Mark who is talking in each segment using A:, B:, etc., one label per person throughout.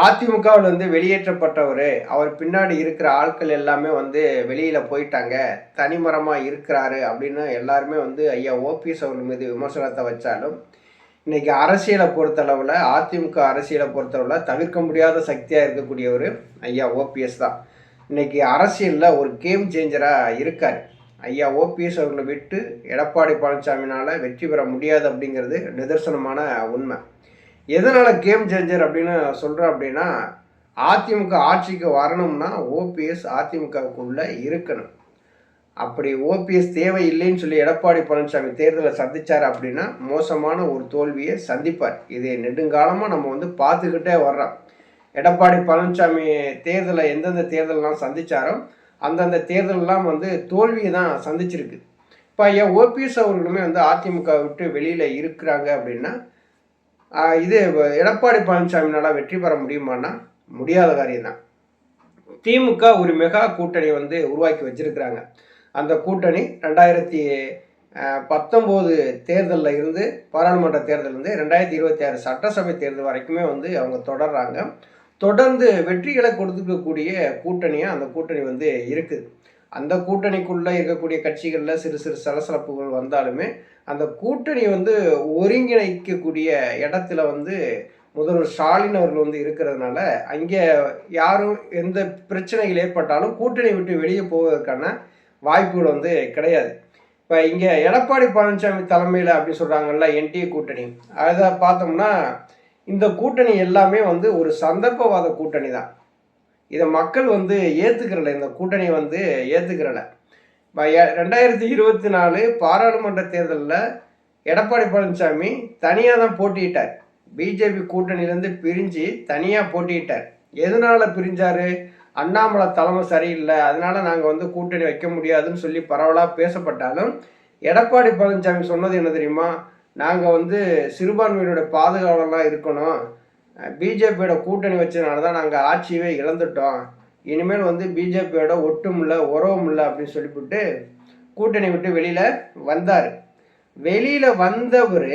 A: அதிமுகவில் வந்து வெளியேற்றப்பட்டவர் அவர் பின்னாடி இருக்கிற ஆட்கள் எல்லாமே வந்து வெளியில் போயிட்டாங்க. தனிமரமாக இருக்கிறாரு அப்படின்னு எல்லாருமே வந்து ஐயா ஓபிஎஸ் அவர்கள் மீது விமர்சனத்தை வச்சாலும் இன்னைக்கு அரசியலை பொறுத்தளவில் அதிமுக அரசியலை பொறுத்தளவில் தவிர்க்க முடியாத சக்தியாக இருக்கக்கூடியவர் ஐயா ஓபிஎஸ் தான். இன்னைக்கு அரசியலில் ஒரு கேம் சேஞ்சராக இருக்கார். ஐயா ஓபிஎஸ் அவர்களை விட்டு எடப்பாடி பழனிசாமினால் வெற்றி பெற முடியாது அப்படிங்கிறது நிதர்சனமான உண்மை. எதனால் கேம் சேஞ்சர் அப்படின்னு சொல்கிறேன் அப்படின்னா அதிமுக ஆட்சிக்கு வரணும்னா ஓபிஎஸ் அதிமுகவுக்குள்ளே இருக்கணும். அப்படி ஓபிஎஸ் தேவை இல்லைன்னு சொல்லி எடப்பாடி பழனிசாமி தேர்தலை சந்திச்சார் அப்படின்னா மோசமான ஒரு தோல்வியை சந்திப்பார். இதை நெடுங்காலமாக நம்ம வந்து பார்த்துக்கிட்டே வர்றோம். எடப்பாடி பழனிசாமி தேர்தலை எந்தெந்த தேர்தலெலாம் சந்தித்தாரோ அந்தந்த தேர்தலெலாம் வந்து தோல்வியை தான் சந்திச்சிருக்கு. இப்போ ஐயா ஓபிஎஸ் அவர்களுமே வந்து அதிமுக விட்டு வெளியில் இருக்கிறாங்க அப்படின்னா இது எடப்பாடி பழனிசாமினால வெற்றி பெற முடியுமான்னா முடியாத காரியம்தான். திமுக ஒரு மெகா கூட்டணி வந்து உருவாக்கி வச்சிருக்கிறாங்க. அந்த கூட்டணி ரெண்டாயிரத்தி பத்தொம்போது தேர்தலில் இருந்து பாராளுமன்ற தேர்தல் இருந்து ரெண்டாயிரத்தி இருபத்தி ஆறு சட்டசபை தேர்தல் வரைக்குமே வந்து அவங்க தொடர்றாங்க. தொடர்ந்து வெற்றிகளை கொடுத்துக்கக்கூடிய கூட்டணியாக அந்த கூட்டணி வந்து இருக்குது. அந்த கூட்டணிக்குள்ளே இருக்கக்கூடிய கட்சிகளில் சிறு சிறு சலசலப்புகள் வந்தாலுமே அந்த கூட்டணி வந்து ஒருங்கிணைக்கக்கூடிய இடத்துல வந்து முதல்வர் ஸ்டாலின் அவர்கள் வந்து இருக்கிறதுனால அங்கே யாரும் எந்த பிரச்சனைகள் ஏற்பட்டாலும் கூட்டணி விட்டு வெளியே போவதற்கான வாய்ப்புகள் வந்து கிடையாது. இப்போ இங்கே எடப்பாடி பழனிசாமி தலைமையில் அப்படின்னு சொல்கிறாங்கல்ல என்டிஏ கூட்டணி. அதை பார்த்தோம்னா இந்த கூட்டணி எல்லாமே வந்து ஒரு சந்தர்ப்பவாத கூட்டணி தான் இதை மக்கள் வந்து ஏற்றுக்கிறல இந்த கூட்டணி வந்து ஏற்றுக்கிறல ரெண்டாயிரத்தி இருபத்தி நாலு பாராளுமன்ற தேர்தலில் எடப்பாடி பழனிசாமி தனியாக தான் போட்டியிட்டார். பிஜேபி கூட்டணியிலேருந்து பிரிஞ்சு தனியாக போட்டியிட்டார். எதனால் பிரிஞ்சார்? அண்ணாமலை தலைமை சரியில்லை அதனால நாங்கள் வந்து கூட்டணி வைக்க முடியாதுன்னு சொல்லி பரவலாக பேசப்பட்டாலும் எடப்பாடி பழனிசாமி சொன்னது என்ன தெரியுமா? நாங்கள் வந்து சிறுபான்மையினுடைய பாதுகாவலாக இருக்கணும். பிஜேபியோட கூட்டணி வச்சதுனால தான் நாங்கள் ஆட்சியவே இழந்துட்டோம். இனிமேல் வந்து பிஜேபியோட ஒட்டும் இல்லை உறவும் இல்லை அப்படின்னு சொல்லிவிட்டு கூட்டணி விட்டு வெளியில் வந்தார். வெளியில் வந்தவர்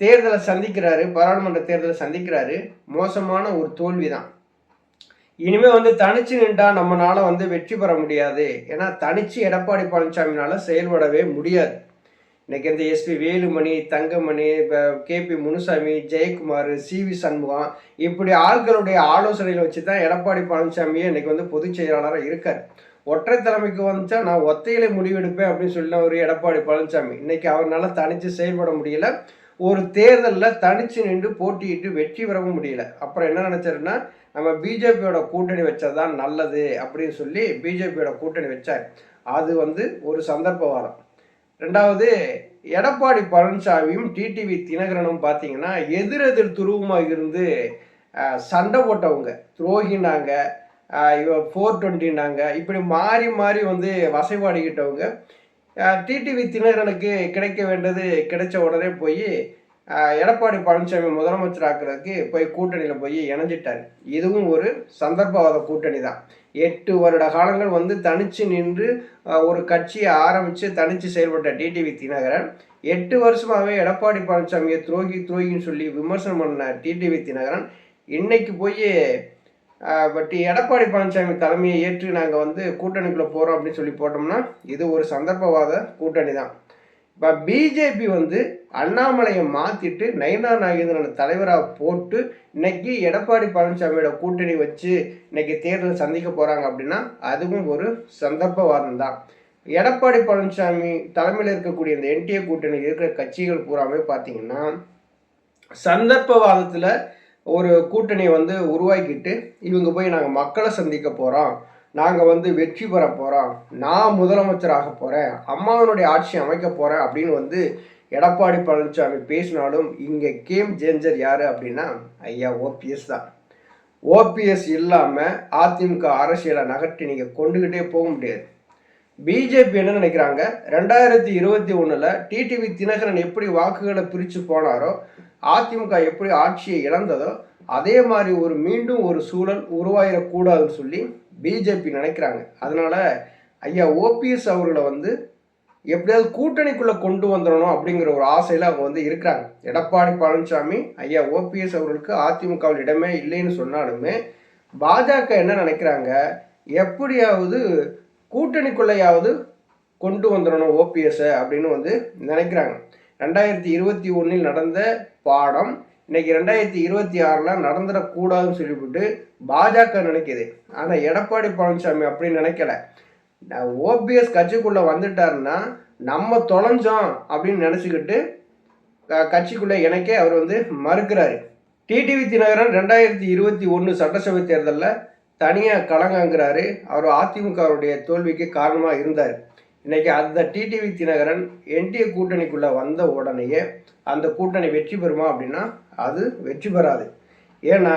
A: தேர்தலை சந்திக்கிறாரு பாராளுமன்ற தேர்தலை சந்திக்கிறாரு. மோசமான ஒரு தோல்வி தான் இனிமேல் வந்து தனிச்சு நின்றா நம்மளால வந்து வெற்றி பெற முடியாது. ஏன்னா தனிச்சு எடப்பாடி பழனிசாமினால செயல்படவே முடியாது. இன்னைக்கு வந்து எஸ்பி வேலுமணி தங்கமணி இப்போ கேபி முனுசாமி ஜெயக்குமார் சிவி சண்முகம் இப்படி ஆட்களுடைய ஆலோசனைகளை வச்சு தான் எடப்பாடி பழனிசாமியே இன்னைக்கு வந்து பொதுச் செயலாளராக இருக்கார். ஒற்றை தலைமைக்கு வந்துச்சா நான் ஒத்தையில முடிவெடுப்பேன் அப்படின்னு சொல்லின ஒரு எடப்பாடி பழனிசாமி. இன்னைக்கு அவரால் தனித்து செயல்பட முடியல. ஒரு தேர்தலில் தனிச்சு நின்று போட்டியிட்டு வெற்றி பெறவும் முடியல. அப்புறம் என்ன நினச்சாருன்னா நம்ம பிஜேபியோட கூட்டணி வச்சதுதான் நல்லது அப்படின்னு சொல்லி பிஜேபியோட கூட்டணி வச்சார். அது வந்து ஒரு சந்தர்ப்பவாதம் ரெண்டாவது எடப்பாடி பழனிசாமியும் டிடிவி தினகரனும் பார்த்தீங்கன்னா எதிரெதிர் துருவமாக இருந்து சண்டை போட்டவங்க. துரோகினாங்க இவ ஃபோர் டுவெண்ட்டினாங்க இப்படி மாறி மாறி வந்து வசைபாடிக்கிட்டவங்க. டிடிவி தினகரனுக்கு கிடைக்க வேண்டியது கிடைச்ச உடனே போய் எடப்பாடி பழனிசாமி முதலமைச்சர் ஆக்குறதுக்கு போய் கூட்டணியில் போய் இணைஞ்சிட்டார். இதுவும் ஒரு சந்தர்ப்பவாத கூட்டணி தான் எட்டு வருட காலங்கள் வந்து தனிச்சு நின்று ஒரு கட்சியை ஆரம்பித்து தனிச்சு செயல்பட்ட டிடிவி தினகரன் எட்டு வருஷமாகவே எடப்பாடி பழனிசாமியை துரோகி துரோகின்னு சொல்லி விமர்சனம் பண்ண டிடிவி தினகரன் இன்னைக்கு போய் பட் எடப்பாடி பழனிசாமி தலைமையை ஏற்று நாங்கள் வந்து கூட்டணிக்குள்ளே போகிறோம் அப்படின்னு சொல்லி போட்டோம்னா இது ஒரு சந்தர்ப்பவாத கூட்டணி தான் இப்போ பிஜேபி வந்து அண்ணாமலையை மாற்றிட்டு நயனா நாகேந்திரனை தலைவராக போட்டு இன்னைக்கு எடப்பாடி பழனிசாமியோட கூட்டணி வச்சு இன்னைக்கு தேர்தல் சந்திக்க போகிறாங்க அப்படின்னா அதுவும் ஒரு சந்தர்ப்பவாதம் தான் எடப்பாடி பழனிசாமி தலைமையில் இருக்கக்கூடிய இந்த என்டிஏ கூட்டணி இருக்கிற கட்சிகள் பூராமே பார்த்தீங்கன்னா சந்தர்ப்பவாதத்தில் ஒரு கூட்டணியை வந்து உருவாக்கிட்டு இவங்க போய் நாங்கள் மக்களை சந்திக்க போகிறோம் நாங்கள் வந்து வெற்றி பெற போகிறோம் நான் முதலமைச்சராக போகிறேன் அம்மாவனுடைய ஆட்சி அமைக்க போகிறேன் அப்படின்னு வந்து எடப்பாடி பழனிசாமி பேசினாலும் இங்கே கேம் சேஞ்சர் யார் அப்படின்னா ஐயா ஓபிஎஸ் தான். ஓபிஎஸ் இல்லாமல் அதிமுக அரசியலை நகர்த்தி நீங்கள் கொண்டுக்கிட்டே போக முடியாது. பிஜேபி என்ன நினைக்கிறாங்க? ரெண்டாயிரத்தி இருபத்தி ஒன்றில் டிடிவி தினகரன் எப்படி வாக்குகளை பிரித்து போனாரோ அதிமுக எப்படி ஆட்சியை இழந்ததோ அதே மாதிரி ஒரு மீண்டும் ஒரு சூழல் உருவாயிடக்கூடாதுன்னு சொல்லி பிஜேபி நினைக்கிறாங்க. அதனால ஐயா ஓபிஎஸ் அவர்களை வந்து எப்படியாவது கூட்டணிக்குள்ளே கொண்டு வந்துடணும் அப்படிங்கிற ஒரு ஆசையில் அவங்க வந்து இருக்கிறாங்க. எடப்பாடி பழனிசாமி ஐயா ஓபிஎஸ் அவர்களுக்கு அதிமுகவில் இடமே இல்லைன்னு சொன்னாலுமே பாஜக என்ன நினைக்கிறாங்க? எப்படியாவது கூட்டணிக்குள்ளையாவது கொண்டு வந்துடணும் ஓபிஎஸ்ஸை அப்படின்னு வந்து நினைக்கிறாங்க. ரெண்டாயிரத்தி இருபத்தி ஒன்றில் நடந்த பாடம் இன்னைக்கு ரெண்டாயிரத்தி இருபத்தி ஆறில் நடந்துடக்கூடாதுன்னு சொல்லிவிட்டு பாஜக நினைக்கிது. ஆனால் எடப்பாடி பழனிசாமி அப்படின்னு நினைக்கல. ஓபிஎஸ் கட்சிக்குள்ளே வந்துட்டாருன்னா நம்ம தொலைஞ்சோம் அப்படின்னு நினச்சிக்கிட்டு கட்சிக்குள்ளே இணைக்க அவர் வந்து மறுக்கிறாரு. டிடிவி தினகரன் ரெண்டாயிரத்தி இருபத்தி ஒன்று சட்டசபை தேர்தலில் தனியாக கலங்கங்கிறாரு. அவர் அதிமுகவுடைய தோல்விக்கு காரணமாக இருந்தார். இன்னைக்கு அந்த டிடிவி தினகரன் என்டிஏ கூட்டணிக்குள்ளே வந்த உடனேயே அந்த கூட்டணி வெற்றி பெறுமா அப்படின்னா அது வெற்றி பெறாது. ஏன்னா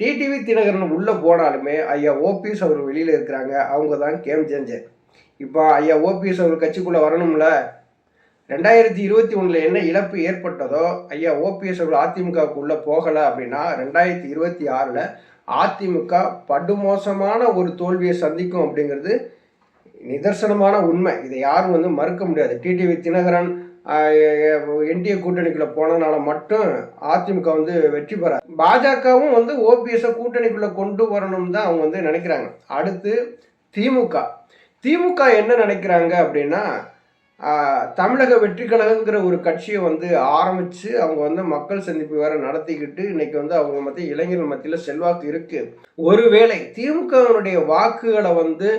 A: டிடிவி தினகரன் உள்ளே போனாலுமே ஐயா ஓபிஎஸ் அவர் வெளியில் இருக்கிறாங்க. அவங்க தான் கேம் சேஞ்சர். இப்போ ஐயா ஓபிஎஸ் அவர் கட்சிக்குள்ளே வரணும்ல? ரெண்டாயிரத்தி இருபத்தி ஒன்றில் என்ன இழப்பு ஏற்பட்டதோ ஐயா ஓபிஎஸ் அவர் அதிமுகவுக்குள்ளே போகலை அப்படின்னா ரெண்டாயிரத்தி இருபத்தி ஆறில் அதிமுக படுமோசமான ஒரு தோல்வியை சந்திக்கும் அப்படிங்கிறது நிதர்சனமான உண்மை. இதை யாரும் வந்து மறுக்க முடியாது. டிடிவி தினகரன் என்டிஏ கூட்டணிக்குள்ள போனதுனால மட்டும் அதிமுக வந்து வெற்றி பெற பாஜகவும் வந்து ஓபிஎஸ் கூட்டணிக்குள்ள கொண்டு வரணும்னு தான் அவங்க வந்து நினைக்கிறாங்க. அடுத்து திமுக. திமுக என்ன நினைக்கிறாங்க அப்படின்னா தமிழக வெற்றி கழகங்கிற ஒரு கட்சியை வந்து ஆரம்பித்து அவங்க வந்து மக்கள் சந்திப்பு வேற நடத்திக்கிட்டு இன்னைக்கு வந்து அவங்க மத்திய இளைஞர்கள் மத்தியில் செல்வாக்கு இருக்கு. ஒருவேளை திமுகவினுடைய வாக்குகளை வந்து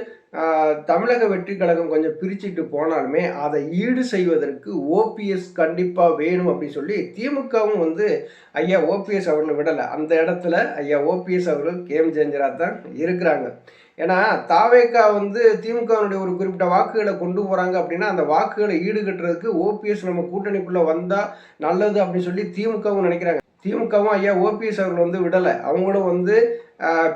A: தமிழக வெற்றி கழகம் கொஞ்சம் பிரிச்சுட்டு போனாலுமே அதை ஈடு செய்வதற்கு ஓபிஎஸ் கண்டிப்பாக வேணும் அப்படின்னு சொல்லி திமுகவும் வந்து ஐயா ஓபிஎஸ் அவர்களை விடலை. அந்த இடத்துல ஐயா ஓபிஎஸ் அவர்கள் கேம் சேஞ்சராக தான் இருக்கிறாங்க. ஏன்னா தாவேக்கா வந்து திமுகவினுடைய ஒரு குறிப்பிட்ட வாக்குகளை கொண்டு போகிறாங்க அப்படின்னா அந்த வாக்குகளை ஈடுகட்டுறதுக்கு ஓபிஎஸ் நம்ம கூட்டணிக்குள்ளே வந்தால் நல்லது அப்படின்னு சொல்லி திமுகவும் நினைக்கிறாங்க. திமுகவும் ஐயா ஓபிஎஸ் அவர்கள் வந்து விடலை. அவங்களும் வந்து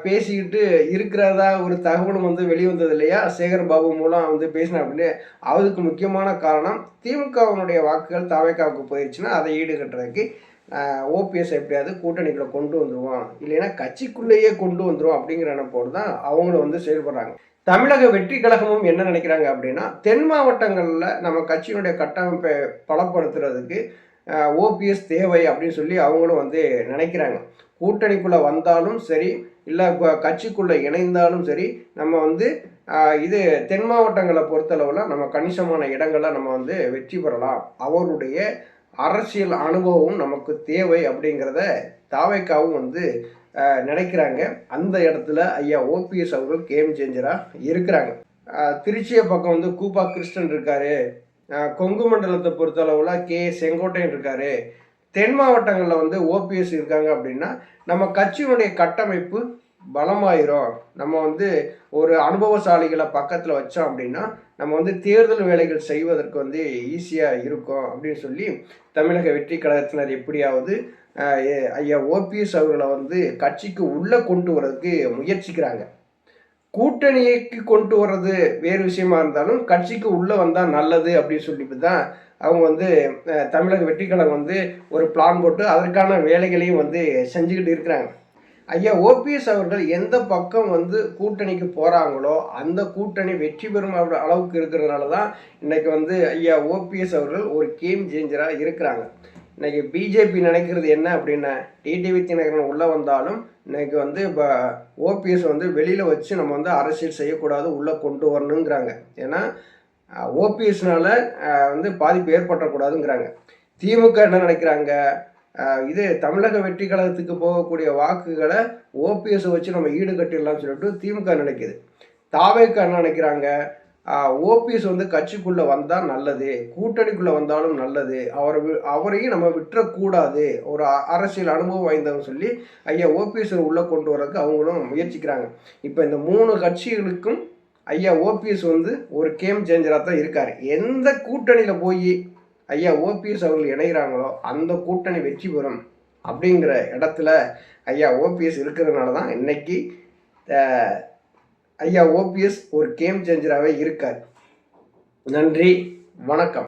A: பேசிக்கிட்டு இருக்கிறதா ஒரு தகவலும் வந்து வெளிவந்தது இல்லையா சேகர் பாபு மூலம் வந்து பேசின அப்படின்னு அதுக்கு முக்கியமான காரணம் திமுகவினுடைய வாக்குகள் தாவேக்காவுக்கு போயிடுச்சுன்னா அதை ஈடுகட்டுறதுக்கு ஓபிஎஸ் எப்படியாவது கூட்டணிக்குள்ள கொண்டு வந்துடுவோம் இல்லைன்னா கட்சிக்குள்ளேயே கொண்டு வந்துடும் அப்படிங்கிற நினைப்போடு தான் அவங்களும் வந்து செயல்படுறாங்க. தமிழக வெற்றி கழகமும் என்ன நினைக்கிறாங்க அப்படின்னா தென் மாவட்டங்களில் நம்ம கட்சியினுடைய கட்டமைப்பை பலப்படுத்துறதுக்கு ஓபிஎஸ் தேவை அப்படின்னு சொல்லி அவங்களும் வந்து நினைக்கிறாங்க. கூட்டணிக்குள்ளே வந்தாலும் சரி இல்லை கட்சிக்குள்ளே இணைந்தாலும் சரி நம்ம வந்து இது தென் மாவட்டங்களை பொறுத்தளவில் நம்ம கணிசமான இடங்களை நம்ம வந்து வெற்றி பெறலாம். அவருடைய அரசியல் அனுபவம் நமக்கு தேவை அப்படிங்கிறத தாவைக்காவும் வந்து நினைக்கிறாங்க. அந்த இடத்துல ஐயா ஓபிஎஸ் அவர்கள் கேம் சேஞ்சராக இருக்கிறாங்க. திருச்சியை பக்கம் வந்து கூப்பா கிருஷ்ணன் இருக்காரு. கொங்கு மண்டலத்தை பொறுத்தளவில் கே செங்கோட்டையன் இருக்காரு. தென் மாவட்டங்களில் வந்து ஓபிஎஸ் இருக்காங்க அப்படின்னா நம்ம கட்சியினுடைய கட்டமைப்பு பலமாயிரும். நம்ம வந்து ஒரு அனுபவசாலிகளை பக்கத்தில் வச்சோம் அப்படின்னா நம்ம வந்து தேர்தல் வேலைகள் செய்வதற்கு வந்து ஈஸியாக இருக்கும் அப்படின்னு சொல்லி தமிழக வெற்றி கழகத்தினர் எப்படியாவது ஐயா ஓபிஎஸ் அவர்களை வந்து கட்சிக்கு உள்ளே கொண்டு வரதுக்கு முயற்சிக்கிறாங்க. கூட்டணிக்கு கொண்டு வர்றது வேறு விஷயமா இருந்தாலும் கட்சிக்கு உள்ளே வந்தால் நல்லது அப்படின்னு சொல்லிட்டு தான் அவங்க வந்து தமிழக வெற்றிக்கழகம் வந்து ஒரு பிளான் போட்டு அதற்கான வேலைகளையும் வந்து செஞ்சுக்கிட்டு இருக்கிறாங்க. ஐயா ஓபிஎஸ் அவர்கள் எந்த பக்கம் வந்து கூட்டணிக்கு போகிறாங்களோ அந்த கூட்டணி வெற்றி பெறும் அளவுக்கு இருக்கிறதுனால தான் இன்னைக்கு வந்து ஐயா ஓபிஎஸ் அவர்கள் ஒரு கேம் சேஞ்சராக இருக்கிறாங்க. இன்னைக்கு பிஜேபி நினைக்கிறது என்ன அப்படின்னா டிடிவி தினகரன் உள்ளே வந்தாலும் இன்னைக்கு வந்து இப்போ ஓபிஎஸ் வந்து வெளியில் வச்சு நம்ம வந்து அரசியல் செய்யக்கூடாது உள்ளே கொண்டு வரணுங்கிறாங்க. ஏன்னா ஓபிஎஸ்னால வந்து பாதிப்பு ஏற்பட்டக்கூடாதுங்கிறாங்க திமுக என்ன நினைக்கிறாங்க? இது தமிழக வெற்றி கழகத்துக்கு போகக்கூடிய வாக்குகளை ஓபிஎஸ் வச்சு நம்ம ஈடு கட்டிடலாம்னு சொல்லிட்டு திமுக நினைக்குது. தாவேக்கு என்ன நினைக்கிறாங்க? ஓபிஎஸ் வந்து கட்சிக்குள்ளே வந்தால் நல்லது கூட்டணிக்குள்ளே வந்தாலும் நல்லது. அவரை அவரையும் நம்ம விட்டுறக்கூடாது. ஒரு அரசியல் அனுபவம் வாய்ந்தவங்க சொல்லி ஐயா ஓபிஎஸ் உள்ளே கொண்டு வரதுக்கு அவங்களும் முயற்சிக்கிறாங்க. இப்போ இந்த மூணு கட்சிகளுக்கும் ஐயா ஓபிஎஸ் வந்து ஒரு கேம் சேஞ்சராக தான் இருக்கார். எந்த கூட்டணியில் போய் ஐயா ஓபிஎஸ் அவர்கள் இணைகிறாங்களோ அந்த கூட்டணி வெற்றி பெறும் அப்படிங்கிற இடத்துல ஐயா ஓபிஎஸ் இருக்கிறதுனால தான் இன்னைக்கு ஐயா ஓபிஎஸ் ஒரு கேம் சேஞ்சராகவே இருக்கார். நன்றி வணக்கம்.